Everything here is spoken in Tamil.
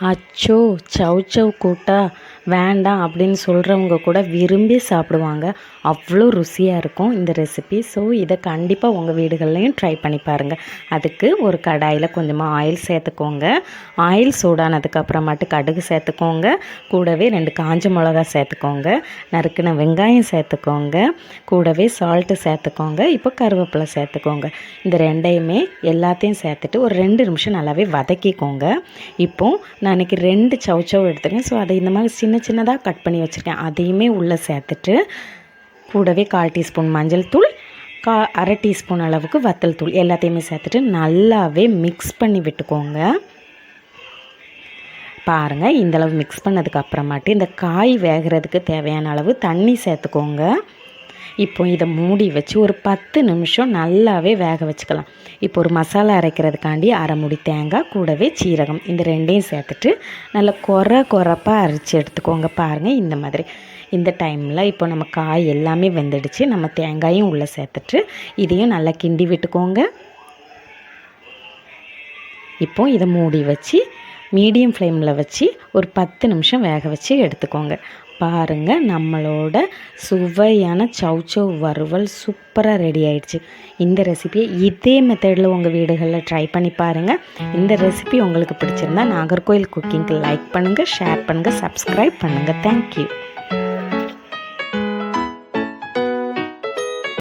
అచ్చో చౌ చౌ కూట வேண்டாம் அப்படின்னு சொல்கிறவங்க கூட விரும்பி சாப்பிடுவாங்க. அவ்வளோ ருசியாக இருக்கும் இந்த ரெசிபி ஸோ இதை கண்டிப்பாக உங்கள் வீடுகள்லையும் ட்ரை பண்ணி பாருங்கள் அதுக்கு ஒரு கடாயில் கொஞ்சமாக ஆயில் சேர்த்துக்கோங்க. ஆயில் சூடானதுக்கப்புறமாட்டு கடுகு சேர்த்துக்கோங்க. கூடவே ரெண்டு காஞ்ச மிளகா சேர்த்துக்கோங்க. நறுக்கின வெங்காயம் சேர்த்துக்கோங்க. கூடவே சால்ட்டு சேர்த்துக்கோங்க. இப்போ கருவேப்பிலை சேர்த்துக்கோங்க. இந்த ரெண்டையுமே எல்லாத்தையும் சேர்த்துட்டு ஒரு ரெண்டு நிமிஷம் நல்லாவே வதக்கிக்கோங்க. இப்போ நான் இன்றைக்கி ரெண்டு சவ் எடுத்துருக்கேன் ஸோ அதை இந்த மாதிரி சின்ன சின்னதாக கட் பண்ணி வச்சுருக்கேன். அதையுமே உள்ளே சேர்த்துட்டு கூடவே கால் டீஸ்பூன் மஞ்சள் தூள் கா அரை டீஸ்பூன் அளவுக்கு வத்தல் தூள் எல்லாத்தையுமே சேர்த்துட்டு நல்லாவே மிக்ஸ் பண்ணி விட்டுக்கோங்க. பாருங்கள் இந்தளவு மிக்ஸ் பண்ணதுக்கு அப்புறமாட்டி இந்த காய் வேகிறதுக்கு தேவையான அளவு தண்ணி சேர்த்துக்கோங்க. இப்போ இதை மூடி வச்சு ஒரு பத்து நிமிஷம் நல்லாவே வேக வச்சுக்கலாம். இப்போ ஒரு மசாலா அரைக்கிறதுக்காண்டி அரை முடி தேங்காய் கூடவே சீரகம். இந்த ரெண்டையும் சேர்த்துட்டு நல்லா குறை குறைப்பாக அரைச்சி எடுத்துக்கோங்க பாருங்கள் இந்த மாதிரி. இந்த டைமில் இப்போ நம்ம காய் எல்லாமே வெந்துடுச்சு. நம்ம தேங்காயும் உள்ளே சேர்த்துட்டு இதையும் நல்லா கிண்டி விட்டுக்கோங்க. இப்போ இதை மூடி வச்சு மீடியம் ஃப்ளேமில் வச்சு ஒரு பத்து நிமிஷம் வேக வச்சு எடுத்துக்கோங்க. பாருங்கள் நம்மளோட சுவையான சவ் வறுவல் சூப்பராக ரெடி ஆயிடுச்சு. இந்த ரெசிபியை இதே மெத்தடில் உங்கள் வீடுகளில் ட்ரை பண்ணி பாருங்கள் இந்த ரெசிபி உங்களுக்கு பிடிச்சிருந்தா நாகர்கோயில் குக்கிங்க்கு லைக் பண்ணுங்கள் ஷேர் பண்ணுங்கள் சப்ஸ்கிரைப் பண்ணுங்கள் தேங்க்யூ